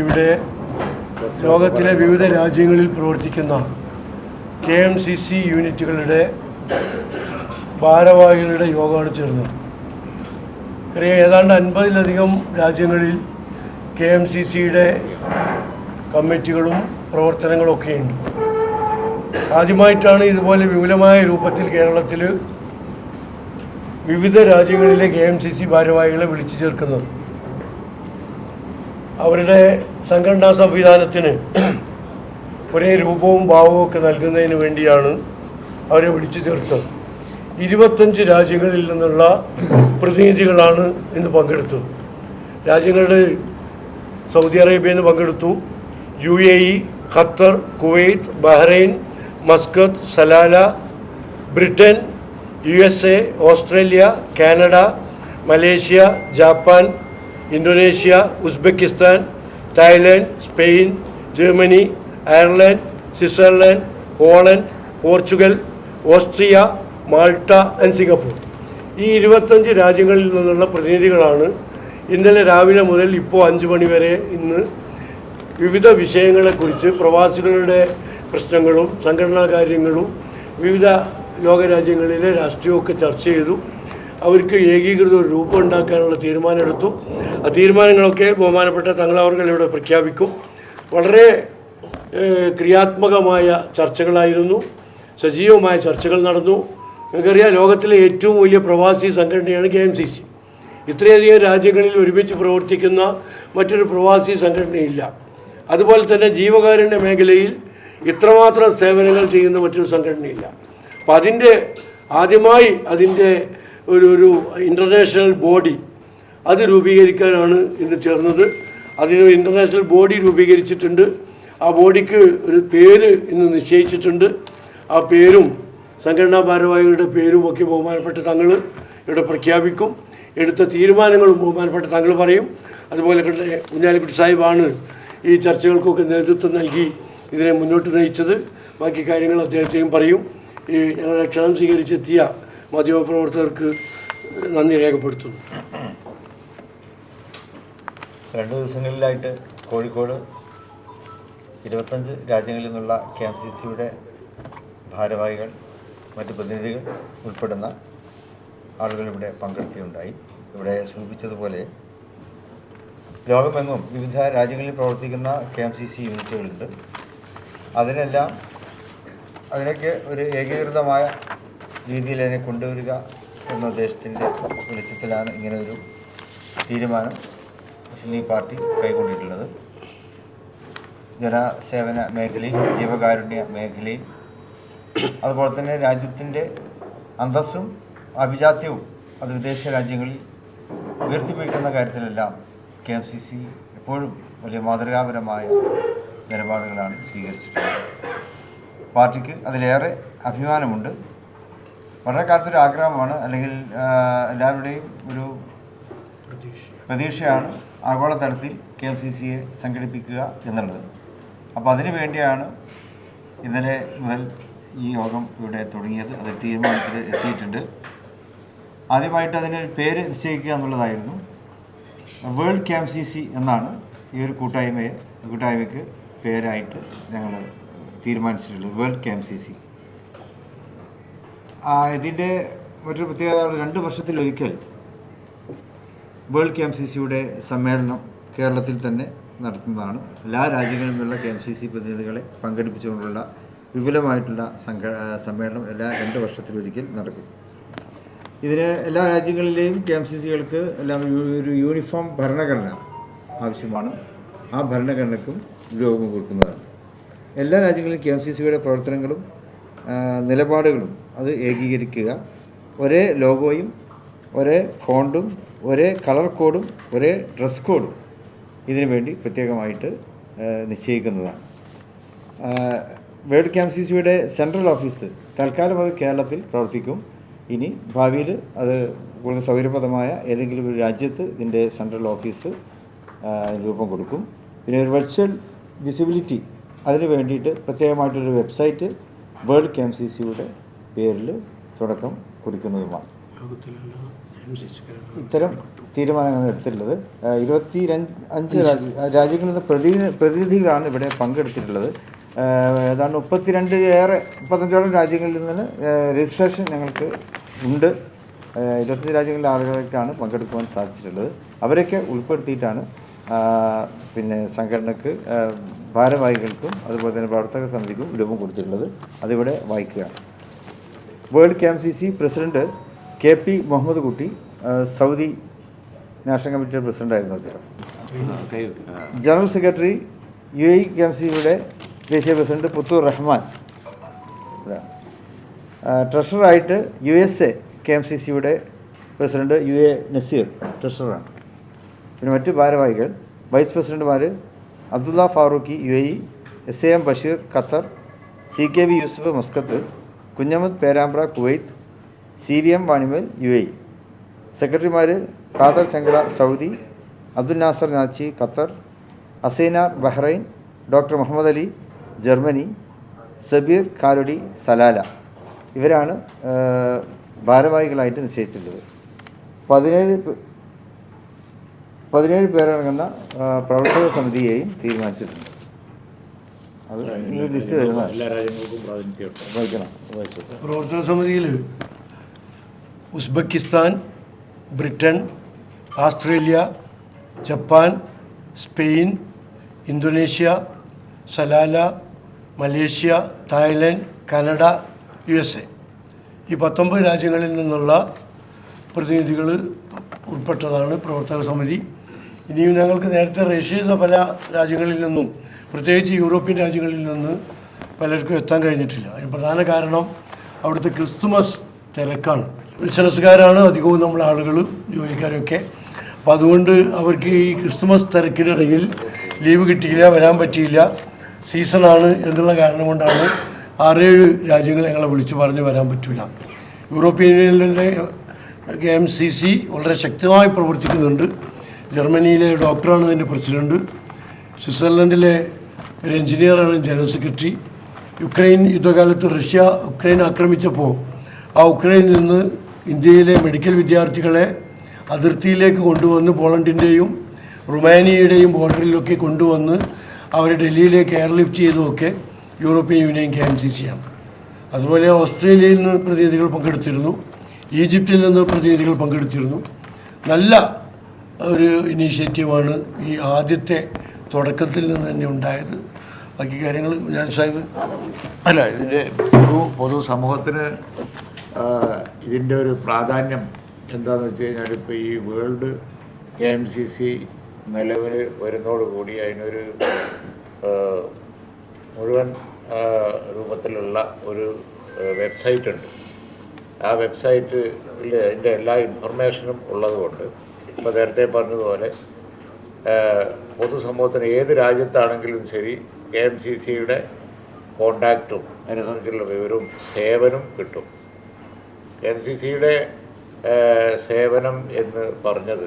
ഇവിടെ ലോകത്തിലെ വിവിധ രാജ്യങ്ങളിൽ പ്രവർത്തിക്കുന്ന കെ എം സി സി യൂണിറ്റുകളുടെ ഭാരവാഹികളുടെ യോഗമാണ് ചേർന്നത്. അറിയാം ഏതാണ്ട് അൻപതിലധികം രാജ്യങ്ങളിൽ കെ എം സി സിയുടെ കമ്മിറ്റികളും പ്രവർത്തനങ്ങളും ഒക്കെയുണ്ട്. ആദ്യമായിട്ടാണ് ഇതുപോലെ വിപുലമായ രൂപത്തിൽ കേരളത്തിൽ വിവിധ രാജ്യങ്ങളിലെ കെ എം സി സി ഭാരവാഹികളെ വിളിച്ചു ചേർക്കുന്നത്. അവരുടെ സംഘടനാ സംവിധാനത്തിന് ഒരേ രൂപവും ഭാവവും ഒക്കെ നൽകുന്നതിന് വേണ്ടിയാണ് അവരെ വിളിച്ചു ചേർത്തത്. ഇരുപത്തഞ്ച് രാജ്യങ്ങളിൽ നിന്നുള്ള പ്രതിനിധികളാണ് ഇന്ന് പങ്കെടുത്തത്. രാജ്യങ്ങളുടെ സൗദി അറേബ്യയിൽ നിന്ന് പങ്കെടുത്തു. U A E Qatar Kuwait Bahrain Muscat Salalah Britain U S A Australia Canada Malaysia Japan Indonesia Uzbekistan Thailand Spain Germany Ireland Switzerland Poland Portugal Austria Malta and Singapore. ഈ ഇരുപത്തഞ്ച് രാജ്യങ്ങളിൽ നിന്നുള്ള പ്രതിനിധികളാണ് ഇന്നലെ രാവിലെ മുതൽ ഇപ്പോൾ അഞ്ച് മണി വരെ ഇന്ന് വിവിധ വിഷയങ്ങളെക്കുറിച്ച് പ്രവാസികളുടെ പ്രശ്നങ്ങളും സംഘടനാ കാര്യങ്ങളും വിവിധ ലോകരാജ്യങ്ങളിലെ രാഷ്ട്രീയമൊക്കെ ചർച്ച ചെയ്തു. അവർക്ക് ഏകീകൃത ഒരു രൂപം ഉണ്ടാക്കാനുള്ള തീരുമാനമെടുത്തു. ആ തീരുമാനങ്ങളൊക്കെ ബഹുമാനപ്പെട്ട തങ്ങളവർകൾ ഇവിടെ പ്രഖ്യാപിക്കും. വളരെ ക്രിയാത്മകമായ ചർച്ചകളായിരുന്നു. സജീവമായ ചർച്ചകൾ നടന്നു. നിങ്ങൾക്കറിയാം ലോകത്തിലെ ഏറ്റവും വലിയ പ്രവാസി സംഘടനയാണ് കെ എം സി സി. ഇത്രയധികം രാജ്യങ്ങളിൽ ഒരുമിച്ച് പ്രവർത്തിക്കുന്ന മറ്റൊരു പ്രവാസി സംഘടനയില്ല. അതുപോലെ തന്നെ ജീവകാരുണ്യ മേഖലയിൽ ഇത്രമാത്രം സേവനങ്ങൾ ചെയ്യുന്ന മറ്റൊരു സംഘടനയില്ല. അപ്പം അതിന്റെ ആദ്യമായി അതിന്റെ ഒരു ഒരു ഇന്റർനാഷണൽ ബോഡി അത് രൂപീകരിക്കാനാണ് ഇന്ന് ചേർന്നത്. അതിന് ഇന്റർനാഷണൽ ബോഡി രൂപീകരിച്ചിട്ടുണ്ട്. ആ ബോഡിക്ക് ഒരു പേര് ഇന്ന് നിശ്ചയിച്ചിട്ടുണ്ട്. ആ പേരും സംഘടനാ ഭാരവാഹികളുടെ പേരും ഒക്കെ ബഹുമാനപ്പെട്ട തങ്ങൾ ഇവിടെ പ്രഖ്യാപിക്കും. എടുത്ത തീരുമാനങ്ങളും ബഹുമാനപ്പെട്ട തങ്ങൾ പറയും. അതുപോലെ കുഞ്ഞാലിക്കുട്ടി സാഹിബാണ് ഈ ചർച്ചകൾക്കൊക്കെ നേതൃത്വം നൽകി ഇതിനെ മുന്നോട്ട് നയിച്ചത്. ബാക്കി കാര്യങ്ങൾ അദ്ദേഹത്തെയും പറയും. ഈ ഞങ്ങളുടെ ക്ഷണം സ്വീകരിച്ചെത്തിയ മാധ്യമപ്രവർത്തകർക്ക് നന്ദി രേഖപ്പെടുത്തുന്നു. രണ്ട് ദിവസങ്ങളിലായിട്ട് കോഴിക്കോട് ഇരുപത്തഞ്ച് രാജ്യങ്ങളിൽ നിന്നുള്ള കെ എം സി സിയുടെ ഭാരവാഹികൾ മറ്റ് പ്രതിനിധികൾ ഉൾപ്പെടുന്ന ആളുകൾ ഇവിടെ പങ്കെടുക്കുകയുണ്ടായി. ഇവിടെ സൂചിപ്പിച്ചതുപോലെ ലോകമെങ്ങും വിവിധ രാജ്യങ്ങളിൽ പ്രവർത്തിക്കുന്ന കെ എം സി സി യൂണിറ്റുകളുണ്ട്. അതിനെല്ലാം അതിനൊക്കെ ഒരു ഏകീകൃതമായ രീതിയിൽ അതിനെ കൊണ്ടുവരിക എന്ന ഉദ്ദേശത്തിന്റെ വെളിച്ചത്തിലാണ് ഇങ്ങനെ ഒരു തീരുമാനം മുസ്ലിം ലീഗ് പാർട്ടി കൈക്കൊണ്ടിട്ടുള്ളത്. ജനസേവന മേഖലയും ജീവകാരുണ്യ മേഖലയും അതുപോലെ തന്നെ രാജ്യത്തിന്റെ അന്തസ്സും അഭിജാത്യവും അത് വിദേശ രാജ്യങ്ങളിൽ ഉയർത്തിപ്പിടിക്കുന്ന കാര്യത്തിലെല്ലാം കെ എം സി സി എപ്പോഴും വലിയ മാതൃകാപരമായ നിലപാടുകളാണ് സ്വീകരിച്ചിട്ടുള്ളത്. പാർട്ടിക്ക് അതിലേറെ അഭിമാനമുണ്ട്. വളരെ കാലത്തൊരു ആഗ്രഹമാണ് അല്ലെങ്കിൽ എല്ലാവരുടെയും ഒരു പ്രതീക്ഷയാണ് ആഗോളതലത്തിൽ കെ എം സി സിയെ സംഘടിപ്പിക്കുക എന്നുള്ളത്. അപ്പോൾ അതിനു വേണ്ടിയാണ് ഇന്നലെ മുതൽ ഈ യോഗം ഇവിടെ തുടങ്ങിയത്. അത് തീരുമാനത്തിൽ എത്തിയിട്ടുണ്ട്. ആദ്യമായിട്ട് അതിന് പേര് നിശ്ചയിക്കുക എന്നുള്ളതായിരുന്നു. വേൾഡ് ക്യാമ്പ് സി സി എന്നാണ് ഈ ഒരു കൂട്ടായ്മയെ കൂട്ടായ്മയ്ക്ക് പേരായിട്ട് ഞങ്ങൾ തീരുമാനിച്ചിട്ടുള്ളത് വേൾഡ് ക്യാമ്പ് സി സി. ഇതിന്റെ മറ്റൊരു പ്രത്യേകത രണ്ട് വർഷത്തിലൊരിക്കൽ വേൾഡ് കെ എം സി സിയുടെ സമ്മേളനം കേരളത്തിൽ തന്നെ നടത്തുന്നതാണ്. എല്ലാ രാജ്യങ്ങളിൽ നിന്നുള്ള കെ എം സി സി പ്രതിനിധികളെ പങ്കെടുപ്പിച്ചുകൊണ്ടുള്ള വിപുലമായിട്ടുള്ള സംഘ സമ്മേളനം എല്ലാ രണ്ട് വർഷത്തിലൊരിക്കൽ നടക്കും. ഇതിന് എല്ലാ രാജ്യങ്ങളിലെയും കെ എം സി സികൾക്ക് എല്ലാം ഒരു യൂണിഫോം ഭരണഘടന ആവശ്യമാണ്. ആ ഭരണഘടനക്കും രൂപം കൊടുക്കുന്നതാണ്. എല്ലാ രാജ്യങ്ങളിലും കെ എം സി സിയുടെ പ്രവർത്തനങ്ങളും നിലപാടുകളും അത് ഏകീകരിക്കുക. ഒരേ ലോഗോയും ഒരേ ഫോണ്ടും ഒരേ കളർ കോഡും ഒരേ ഡ്രസ് കോഡും ഇതിനു വേണ്ടി പ്രത്യേകമായിട്ട് നിശ്ചയിക്കുന്നതാണ്. വേൾഡ് ക്യാമ്പ് സി സിയുടെ സെൻട്രൽ ഓഫീസ് തൽക്കാലം അത് കേരളത്തിൽ പ്രവർത്തിക്കും. ഇനി ഭാവിയിൽ അത് കൂടുതൽ സൗകര്യപ്രദമായ ഏതെങ്കിലും ഒരു രാജ്യത്ത് ഇതിന്റെ സെൻട്രൽ ഓഫീസ് രൂപം കൊടുക്കും. പിന്നെ ഒരു വെർച്വൽ വിസിബിലിറ്റി അതിന് വേണ്ടിയിട്ട് പ്രത്യേകമായിട്ടൊരു website world K M C സിയുടെ പേരിൽ തുടക്കം കുറിക്കുന്നതുമാണ്. ഇത്തരം തീരുമാനങ്ങളാണ് എടുത്തിട്ടുള്ളത്. ഇരുപത്തി അഞ്ച് രാജ്യ രാജ്യങ്ങളിൽ നിന്ന് പ്രതിനിധി പ്രതിനിധികളാണ് ഇവിടെ പങ്കെടുത്തിട്ടുള്ളത്. ഏതാണ്ട് മുപ്പത്തിരണ്ട് ഏറെ മുപ്പത്തഞ്ചോളം രാജ്യങ്ങളിൽ നിന്ന് രജിസ്ട്രേഷൻ ഞങ്ങൾക്ക് ഉണ്ട്. ഇരുപത്തഞ്ച് രാജ്യങ്ങളിലെ ആളുകളൊക്കെയാണ് പങ്കെടുക്കുവാൻ സാധിച്ചിട്ടുള്ളത്. അവരൊക്കെ ഉൾപ്പെടുത്തിയിട്ടാണ് പിന്നെ സംഘടനക്ക് ഭാരവാഹികൾക്കും അതുപോലെ തന്നെ പ്രവർത്തക സമിതിക്കും രൂപം കൊടുത്തിട്ടുള്ളത്. അതിവിടെ വായിക്കുകയാണ്. World K C C president K P Muhammad Kutty Saudi national കമ്മിറ്റിയുടെ പ്രസിഡന്റായിരുന്നു അദ്ദേഹം. General secretary U A K M സിയുടെ ദേശീയ president Puthur Rahman. ട്രഷറായിട്ട് U S A K M C സിയുടെ പ്രസിഡന്റ് യു എ നസീർ ട്രഷറാണ് പിന്നെ മറ്റ് ഭാരവാഹികൾ വൈസ് പ്രസിഡന്റുമാർ Abdullah Farooqui U A S A M Basheer Qatar C K V Yusuf Muscat Kunhammad Perambra Kuwait C V M Vanimal U A. സെക്രട്ടറിമാർ Khader Changala Saudi Abdul Nasar Nachi Qatar Assainar Bahrain doctor Muhammad Ali Germany Sabeer Kalodi Salalah. ഇവരാണ് ഭാരവാഹികളായിട്ട് നിശ്ചയിച്ചിട്ടുള്ളത്. പതിനേഴ് പതിനേഴ് പേരടങ്ങുന്ന പ്രവർത്തക സമിതിയെയും തീരുമാനിച്ചിട്ടുണ്ട്. അത് list തരുന്ന എല്ലാ രാജ്യങ്ങൾക്കും പ്രാതിനിധ്യം പ്രവർത്തക സമിതിയിൽ Uzbekistan Britain Australia Japan Spain Indonesia Salalah Malaysia Thailand Canada U S A ഈ പത്തൊമ്പത് രാജ്യങ്ങളിൽ നിന്നുള്ള പ്രതിനിധികൾ ഉൾപ്പെട്ടതാണ് പ്രവർത്തക സമിതി. ഇനിയും ഞങ്ങൾക്ക് നേരത്തെ രജിസ്റ്റർ ചെയ്ത പല രാജ്യങ്ങളിൽ നിന്നും പ്രത്യേകിച്ച് യൂറോപ്യൻ രാജ്യങ്ങളിൽ നിന്ന് പലർക്കും എത്താൻ കഴിഞ്ഞിട്ടില്ല. അതിന് പ്രധാന കാരണം അവിടുത്തെ ക്രിസ്തുമസ് തിരക്കാണ്. ബിസിനസ്സുകാരാണ് അധികവും നമ്മൾ ആളുകൾ ജോലിക്കാരൊക്കെ. അപ്പം അതുകൊണ്ട് അവർക്ക് ഈ ക്രിസ്തുമസ് തിരക്കിനിടയിൽ ലീവ് കിട്ടിയില്ല വരാൻ പറ്റിയില്ല. സീസണാണ് എന്നുള്ള കാരണം കൊണ്ടാണ് ആറേഴ് രാജ്യങ്ങൾ ഞങ്ങളെ വിളിച്ചു പറഞ്ഞ് വരാൻ പറ്റില്ല യൂറോപ്യൻ യൂണിയനിലെ കെ എം സി സി വളരെ ശക്തമായി പ്രവർത്തിക്കുന്നുണ്ട്. ജർമ്മനിയിലെ ഡോക്ടറാണ് അതിന്റെ പ്രസിഡന്റ്. സ്വിറ്റ്സർലൻഡിലെ ഒരു എഞ്ചിനീയറാണ് ജനറൽ സെക്രട്ടറി. യുക്രൈൻ യുദ്ധകാലത്ത് റഷ്യ ഉക്രൈൻ ആക്രമിച്ചപ്പോൾ ആ ഉക്രൈനിൽ നിന്ന് ഇന്ത്യയിലെ മെഡിക്കൽ വിദ്യാർത്ഥികളെ അതിർത്തിയിലേക്ക് കൊണ്ടുവന്ന് പോളണ്ടിന്റെയും റുമാനിയയുടെയും ബോർഡറിലൊക്കെ കൊണ്ടുവന്ന് അവരെ ഡൽഹിയിലേക്ക് എയർലിഫ്റ്റ് ചെയ്തതൊക്കെ European union K M C സിയാണ് അതുപോലെ ഓസ്ട്രേലിയയിൽ നിന്ന് പ്രതിനിധികൾ പങ്കെടുത്തിരുന്നു. ഈജിപ്തിൽ നിന്ന് പ്രതിനിധികൾ പങ്കെടുത്തിരുന്നു. നല്ല ഒരു ഇനീഷ്യേറ്റീവാണ് ഈ ആദ്യത്തെ തുടക്കത്തിൽ നിന്ന് തന്നെ ഉണ്ടായത്. ബാക്കി കാര്യങ്ങൾ ഞാൻ സാഹിബ്? അല്ല ഇതിന്റെ പൊതു പൊതു സമൂഹത്തിന് ഇതിന്റെ ഒരു പ്രാധാന്യം എന്താണെന്ന് വെച്ച് കഴിഞ്ഞാൽ ഇപ്പോൾ ഈ world K M C C നിലവിൽ വരുന്നതോടുകൂടി അതിനൊരു മുഴുവൻ രൂപത്തിലുള്ള ഒരു വെബ്സൈറ്റ് ഉണ്ട് ആ വെബ്സൈറ്റിൽ അതിന്റെ എല്ലാ ഇൻഫർമേഷനും ഉള്ളതുകൊണ്ട് ഇപ്പോൾ നേരത്തെ പറഞ്ഞതുപോലെ പൊതുസമൂഹത്തിന് ഏത് രാജ്യത്താണെങ്കിലും ശരി കെ എം സി സിയുടെ കോണ്ടാക്റ്റും അതിനനുസരിച്ചുള്ള വിവരവും സേവനം കിട്ടും. കെ എം സി സിയുടെ സേവനം എന്ന് പറഞ്ഞത്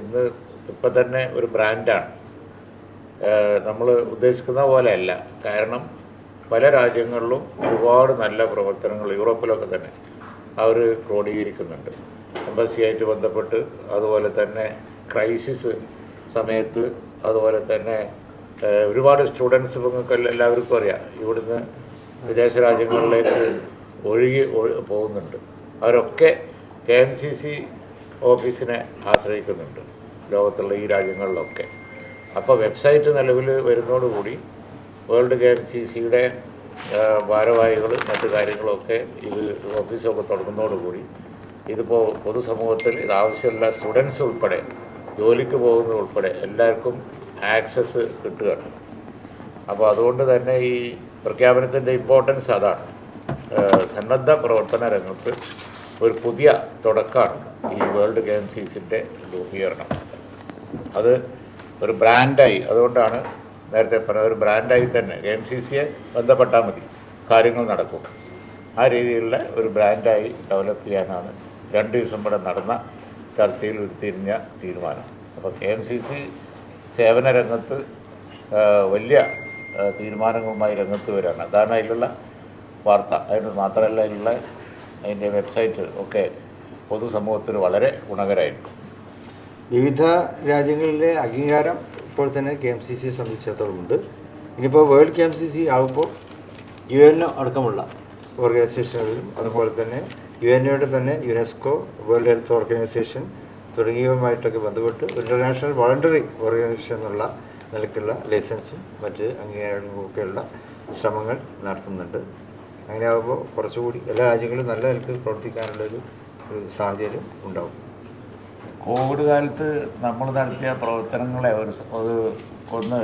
ഇന്ന് ഇപ്പം തന്നെ ഒരു ബ്രാൻഡാണ്. നമ്മൾ ഉദ്ദേശിക്കുന്ന പോലെയല്ല. കാരണം പല രാജ്യങ്ങളിലും ഒരുപാട് നല്ല പ്രവർത്തനങ്ങൾ യൂറോപ്പിലൊക്കെ തന്നെ അവർ ക്രോഡീകരിക്കുന്നുണ്ട്. എംബസിയായിട്ട് ബന്ധപ്പെട്ട് അതുപോലെ തന്നെ ക്രൈസിസ് സമയത്ത് അതുപോലെ തന്നെ ഒരുപാട് സ്റ്റുഡൻസ് നിങ്ങൾക്ക് എല്ലാവർക്കും അറിയാം. ഇവിടുന്ന് വിദേശ രാജ്യങ്ങളിലേക്ക് ഒഴുകി പോകുന്നുണ്ട്. അവരൊക്കെ കെ എം സി സി ഓഫീസിനെ ആശ്രയിക്കുന്നുണ്ട്. ലോകത്തുള്ള ഈ രാജ്യങ്ങളിലൊക്കെ. അപ്പോൾ വെബ്സൈറ്റ് നിലവിൽ വരുന്നതോടുകൂടി വേൾഡ് കെ എം സി സിയുടെ ഭാരവാഹികൾ മറ്റു കാര്യങ്ങളൊക്കെ ഇത് ഓഫീസൊക്കെ തുടങ്ങുന്നതോടുകൂടി ഇതിപ്പോൾ പൊതുസമൂഹത്തിൽ ഇത് ആവശ്യമുള്ള സ്റ്റുഡൻസ് ഉൾപ്പെടെ ജോലിക്ക് പോകുന്നത് ഉൾപ്പെടെ എല്ലാവർക്കും ആക്സസ് കിട്ടുകയാണ്. അപ്പോൾ അതുകൊണ്ട് തന്നെ ഈ പ്രഖ്യാപനത്തിന്റെ ഇമ്പോർട്ടൻസ് അതാണ്. സന്നദ്ധ പ്രവർത്തന രംഗത്ത് ഒരു പുതിയ തുടക്കമാണ് ഈ വേൾഡ് ഗെയിംസീസിന്റെ രൂപീകരണം അത് ഒരു ബ്രാൻഡായി അതുകൊണ്ടാണ് നേരത്തെ പറഞ്ഞ ഒരു ബ്രാൻഡായി തന്നെ ഗെയിം സി സിയെ ബന്ധപ്പെട്ടാൽ മതി കാര്യങ്ങൾ നടക്കും. ആ രീതിയിലുള്ള ഒരു ബ്രാൻഡായി ഡെവലപ്പ് ചെയ്യാനാണ് രണ്ട് ദിവസം ഇവിടെ നടന്ന ചർച്ചയിൽ ഉരുത്തിരിഞ്ഞ തീരുമാനം. അപ്പോൾ കെ എം സി സി സേവന രംഗത്ത് വലിയ തീരുമാനങ്ങളുമായി രംഗത്ത് വരികയാണ് അതാണ് അതിലുള്ള വാർത്ത. അതിന് മാത്രമല്ല അതിലുള്ള അതിന്റെ വെബ്സൈറ്റ് ഒക്കെ പൊതുസമൂഹത്തിന് വളരെ ഗുണകരമായിരിക്കും. വിവിധ രാജ്യങ്ങളിലെ അംഗീകാരം ഇപ്പോൾ തന്നെ കെ എം സി സിയെ സംബന്ധിച്ചിടത്തോളം ഉണ്ട്. ഇനിയിപ്പോൾ world K M C C ആകുമ്പോൾ യു എൻ അടക്കമുള്ള ഓർഗനൈസേഷനുകളിലും അതുപോലെ തന്നെ യു എൻ ഒയുടെ തന്നെ യുനെസ്കോ വേൾഡ് ഹെൽത്ത് ഓർഗനൈസേഷൻ തുടങ്ങിയവയുമായിട്ടൊക്കെ ബന്ധപ്പെട്ട് ഇന്റർനാഷണൽ വോളണ്ടറി ഓർഗനൈസേഷൻ എന്നുള്ള നിലക്കുള്ള ലൈസൻസും മറ്റ് അംഗീകാരങ്ങളും ഒക്കെയുള്ള ശ്രമങ്ങൾ നടത്തുന്നുണ്ട്. അങ്ങനെ ആകുമ്പോൾ കുറച്ചുകൂടി എല്ലാ രാജ്യങ്ങളും നല്ല നിലയ്ക്ക് പ്രവർത്തിക്കാനുള്ളൊരു ഒരു സാഹചര്യം ഉണ്ടാവും. കോവിഡ് കാലത്ത് നമ്മൾ നടത്തിയ പ്രവർത്തനങ്ങളെ ഒരു ഒന്ന്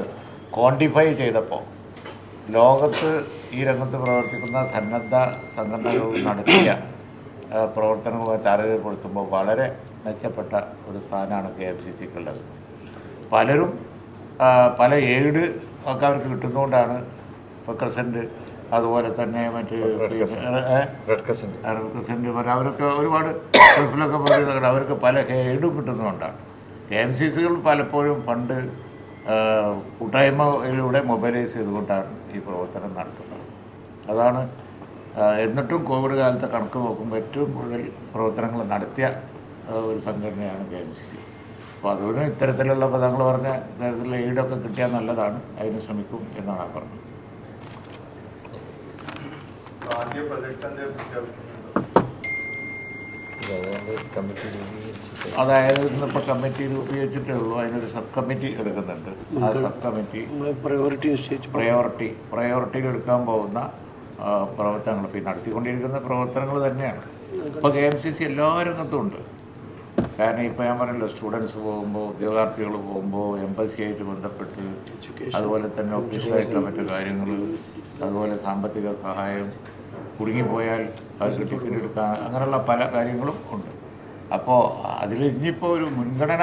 ക്വാണ്ടിഫൈ ചെയ്തപ്പോൾ ലോകത്ത് ഈ രംഗത്ത് പ്രവർത്തിക്കുന്ന സന്നദ്ധ സംഘടനകൾ നടത്തിയ ആ, പ്രവർത്തനങ്ങളുമായി താരതമ്യപ്പെടുത്തുമ്പോൾ വളരെ മെച്ചപ്പെട്ട ഒരു സ്ഥാനമാണ് കെ എഫ് സി സിക്കുള്ളത്. പലരും പല എയ്ഡ് ഒക്കെ അവർക്ക് കിട്ടുന്നതുകൊണ്ടാണ് ഇപ്പോൾ ക്രസന്റ് അതുപോലെ തന്നെ മറ്റ് റെഡ് ക്രസന്റ് വരെ അവരൊക്കെ ഒരുപാട് ഗൾഫിലൊക്കെ പോയി അവർക്ക് പല എയ്ഡും കിട്ടുന്നതുകൊണ്ടാണ്. കെ എം സി സികൾ പലപ്പോഴും ഫണ്ട് കൂട്ടായ്മയിലൂടെ മൊബൈലൈസ് ചെയ്തുകൊണ്ടാണ് ഈ പ്രവർത്തനം നടത്തുന്നത്. അതാണ് എന്നിട്ടും കോവിഡ് കാലത്തെ കണക്ക് നോക്കുമ്പോൾ ഏറ്റവും കൂടുതൽ പ്രവർത്തനങ്ങൾ നടത്തിയ ഒരു സംഘടനയാണ് കെ എം സി സി. അപ്പോൾ അതുകൊണ്ട് ഇത്തരത്തിലുള്ള പദങ്ങൾ പറഞ്ഞ ഇത്തരത്തിലുള്ള എയ്ഡൊക്കെ കിട്ടിയാൽ നല്ലതാണ്. അതിന് ശ്രമിക്കും എന്നാണ് ആ പറഞ്ഞത്. അതായത് ഇന്നിപ്പോൾ കമ്മിറ്റി രൂപീകരിച്ചിട്ടേ ഉള്ളൂ. അതിനൊരു സബ് കമ്മിറ്റി എടുക്കുന്നുണ്ട്. ആ സബ് കമ്മിറ്റി പ്രയോറിറ്റി പ്രയോറിറ്റി പ്രയോറിറ്റിയിൽ എടുക്കാൻ പോകുന്ന പ്രവർത്തനങ്ങൾ. ഇപ്പോൾ ഈ നടത്തിക്കൊണ്ടിരിക്കുന്ന പ്രവർത്തനങ്ങൾ തന്നെയാണ്. ഇപ്പോൾ കെ എം സി സി എല്ലാ രംഗത്തും ഉണ്ട്. കാരണം ഇപ്പോൾ ഞാൻ പറഞ്ഞല്ലോ സ്റ്റുഡൻസ് പോകുമ്പോൾ ഉദ്യോഗാർത്ഥികൾ പോകുമ്പോൾ എംബസിയായിട്ട് ബന്ധപ്പെട്ട് അതുപോലെ തന്നെ ഒഫീഷ്യലായിട്ടുള്ള മറ്റു കാര്യങ്ങൾ അതുപോലെ സാമ്പത്തിക സഹായം കുടുങ്ങിപ്പോയാൽ അവർക്ക് സർട്ടിഫിക്കറ്റ് എടുക്കാൻ അങ്ങനെയുള്ള പല കാര്യങ്ങളും ഉണ്ട്. അപ്പോൾ അതിൽ ഇനിയിപ്പോൾ ഒരു മുൻഗണന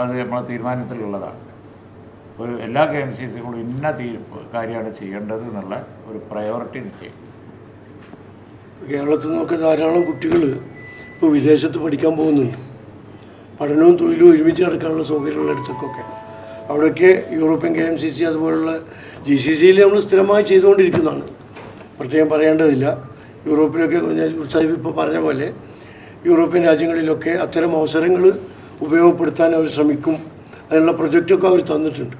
അത് നമ്മളെ തീരുമാനത്തിലുള്ളതാണ്. ഒരു എല്ലാ കെ എം സി സികളും ഇന്ന തീരുപ്പ് കാര്യമാണ് ചെയ്യേണ്ടത് എന്നുള്ള ഒരു പ്രയോറിറ്റി നിശ്ചയം കേരളത്തിൽ നിന്നൊക്കെ ധാരാളം കുട്ടികൾ ഇപ്പോൾ വിദേശത്ത് പഠിക്കാൻ പോകുന്നുണ്ട്. പഠനവും തൊഴിലും ഒരുമിച്ച് നടക്കാനുള്ള സൗകര്യമുള്ള ഇടത്തൊക്കെ അവിടെയൊക്കെ European K M C C അതുപോലുള്ള ജി സി സിയിൽ നമ്മൾ സ്ഥിരമായി ചെയ്തുകൊണ്ടിരിക്കുന്നതാണ്. പ്രത്യേകം പറയേണ്ടതില്ല. യൂറോപ്പിലൊക്കെ സാഹിബ് ഇപ്പോൾ പറഞ്ഞ പോലെ യൂറോപ്യൻ രാജ്യങ്ങളിലൊക്കെ അത്തരം അവസരങ്ങൾ ഉപയോഗപ്പെടുത്താൻ അവർ ശ്രമിക്കും. അതിനുള്ള പ്രൊജക്റ്റൊക്കെ അവർ തന്നിട്ടുണ്ട്.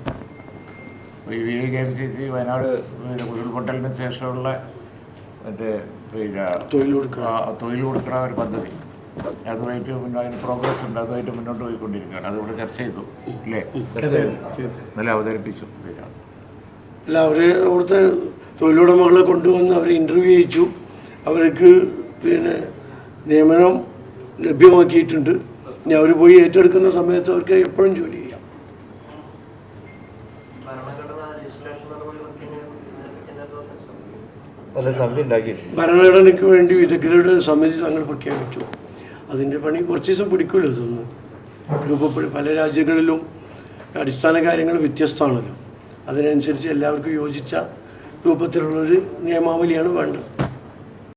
K M C C Wayanad ഉരുൾപൊട്ടലിന് ശേഷമുള്ള മറ്റേ പിന്നെ തൊഴിൽ കൊടുക്കുക. തൊഴിൽ കൊടുക്കണ ഒരു പദ്ധതി. അതുമായിട്ട് പിന്നെ അതിന് പ്രോഗ്രസ് ഉണ്ട്. അതുമായിട്ട് മുന്നോട്ട് പോയിക്കൊണ്ടിരിക്കുകയാണ്. അതിവിടെ ചർച്ച ചെയ്തു. അല്ലേ ഇന്നലെ അവതരിപ്പിച്ചു അല്ല അവർ അവിടുത്തെ തൊഴിലുടമകളെ കൊണ്ടുവന്ന് അവരെ ഇന്റർവ്യൂ ചെയ്യിച്ചു. അവർക്ക് പിന്നെ നിയമനം ലഭ്യമാക്കിയിട്ടുണ്ട്. ഇനി അവർ പോയി ഏറ്റെടുക്കുന്ന സമയത്ത് അവർക്ക് എപ്പോഴും ജോലി ചെയ്യാം ഭരണഘടന രജിസ്ട്രേഷൻ നടപടികളൊക്കെ എങ്ങനെ ഇതിനെപ്പറ്റി എന്താ തോന്നുന്നത് നല്ല സമിതി ഉണ്ടാക്കിയിട്ടുണ്ട് ഭരണഘടനയ്ക്ക് വേണ്ടി വിദഗ്ധരുടെ സമിതി തങ്ങൾ പ്രഖ്യാപിച്ചു. അതിന്റെ പണി കുറച്ച് ദിവസം പിടിക്കുമല്ലോ ഇതൊന്ന് രൂപപ്പെടും പല രാജ്യങ്ങളിലും അടിസ്ഥാന കാര്യങ്ങൾ വ്യത്യസ്തമാണല്ലോ. അതിനനുസരിച്ച് എല്ലാവർക്കും യോജിച്ച രൂപത്തിലുള്ളൊരു നിയമാവലിയാണ് വേണ്ടത്.